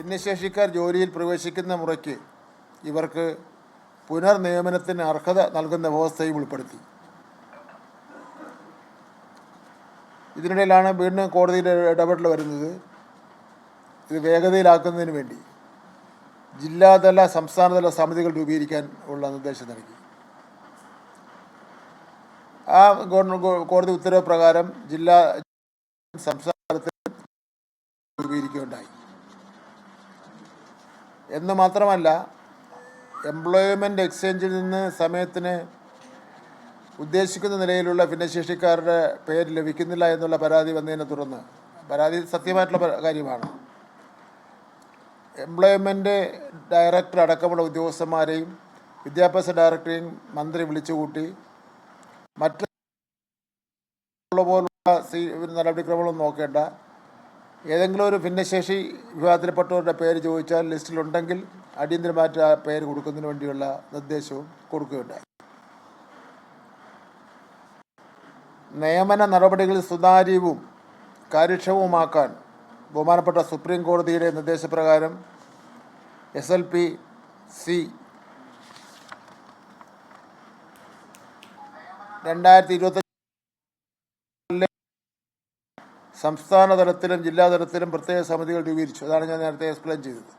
ഭിന്നശേഷിക്കാർ ജോലിയിൽ പ്രവേശിക്കുന്ന മുറയ്ക്ക് ഇവർക്ക് പുനർനിയമനത്തിന് അർഹത നൽകുന്ന വ്യവസ്ഥയും ഉൾപ്പെടുത്തി. ഇതിനിടയിലാണ് വീണ്ടും കോടതിയുടെ ഇടപെടൽ വരുന്നത്. ഇത് വേഗതയിലാക്കുന്നതിന് വേണ്ടി ജില്ലാതല സംസ്ഥാനതല സമിതികൾ രൂപീകരിക്കാൻ ഉള്ള നിർദ്ദേശം നൽകി. ആ കോടതി ഉത്തരവ് പ്രകാരം ജില്ലാ സംസ്ഥാനത്തിൽ രൂപീകരിക്കുകയുണ്ടായി. എന്ന് മാത്രമല്ല എംപ്ലോയ്മെന്റ് എക്സ്ചേഞ്ചിൽ നിന്ന് സമയത്തിന് ഉദ്ദേശിക്കുന്ന നിലയിലുള്ള ഭിന്നശേഷിക്കാരുടെ പേര് ലഭിക്കുന്നില്ല എന്നുള്ള പരാതി വന്നതിനെ തുടർന്ന്. പരാതി സത്യമായിട്ടുള്ള കാര്യമാണ്. എംപ്ലോയ്മെന്റ് ഡയറക്ടർ അടക്കമുള്ള ഉദ്യോഗസ്ഥന്മാരെയും വിദ്യാഭ്യാസ ഡയറക്ടറെയും മന്ത്രി വിളിച്ചുകൂട്ടി മറ്റുള്ള പോലുള്ള നടപടിക്രമങ്ങളൊന്നും നോക്കേണ്ട. ഏതെങ്കിലും ഒരു ഭിന്നശേഷി വിഭാഗത്തിൽപ്പെട്ടവരുടെ പേര് ചോദിച്ചാൽ ലിസ്റ്റിലുണ്ടെങ്കിൽ അടിയന്തരമായിട്ട് ആ പേര് കൊടുക്കുന്നതിന് വേണ്ടിയുള്ള നിർദ്ദേശവും കൊടുക്കുകയുണ്ടായി. നിയമന നടപടികൾ സുതാര്യവും കാര്യക്ഷമവുമാക്കാൻ ബഹുമാനപ്പെട്ട സുപ്രീം കോടതിയുടെ നിർദ്ദേശപ്രകാരം എസ് എൽ പി സി രണ്ടായിരത്തി ഇരുപത്തി സംസ്ഥാന തലത്തിലും ജില്ലാ തലത്തിലും പ്രത്യേക സമിതികൾ രൂപീകരിച്ചു. അതാണ് ഞാൻ നേരത്തെ എക്സ്പ്ലെയിൻ ചെയ്തത്.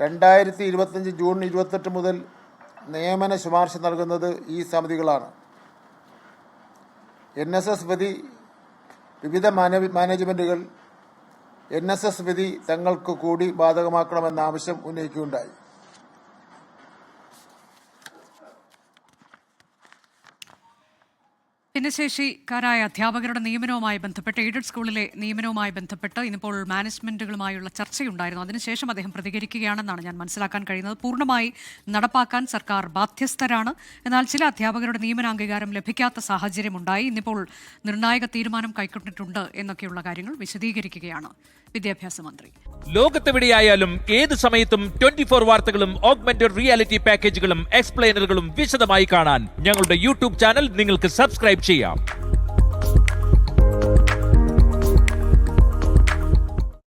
രണ്ടായിരത്തി ഇരുപത്തഞ്ച് ജൂൺ ഇരുപത്തെട്ട് മുതൽ നിയമന ശുപാർശ നൽകുന്നത് ഈ സമിതികളാണ്. എൻ എസ് എസ് വിധി വിവിധ മാനേജ്മെന്റുകൾ എൻ എസ് എസ് വിധി തങ്ങൾക്ക് കൂടി ബാധകമാക്കണമെന്ന ആവശ്യം ഉന്നയിക്കുകയുണ്ടായി. ഭിന്നശേഷിക്കാരായ അധ്യാപകരുടെ നിയമനവുമായി ബന്ധപ്പെട്ട് എയ്ഡഡ് സ്കൂളിലെ നിയമനവുമായി ബന്ധപ്പെട്ട് ഇന്നിപ്പോൾ മാനേജ്മെന്റുകളുമായുള്ള ചർച്ചയുണ്ടായിരുന്നു. അതിനുശേഷം അദ്ദേഹം പ്രതികരിക്കുകയാണെന്നാണ് ഞാൻ മനസ്സിലാക്കാൻ കഴിയുന്നത്. പൂർണമായി നടപ്പാക്കാൻ സർക്കാർ ബാധ്യസ്ഥരാണ്. എന്നാൽ ചില അധ്യാപകരുടെ നിയമനാംഗീകാരം ലഭിക്കാത്ത സാഹചര്യമുണ്ടായി. ഇന്നിപ്പോൾ നിർണായക തീരുമാനം കൈക്കൊണ്ടിട്ടുണ്ട് എന്നൊക്കെയുള്ള കാര്യങ്ങൾ വിശദീകരിക്കുകയാണ് വിദ്യാഭ്യാസ മന്ത്രി. ലോകത്തെവിടെയായാലും ഏത് സമയത്തും ട്വന്റി ഫോർ വാർത്തകളും ഓഗ്മെന്റഡ് റിയാലിറ്റി പാക്കേജുകളും എക്സ്പ്ലെയിനറുകളും വിശദമായി കാണാൻ ഞങ്ങളുടെ യൂട്യൂബ് ചാനൽ നിങ്ങൾക്ക് സബ്സ്ക്രൈബ് ചെയ്യാം.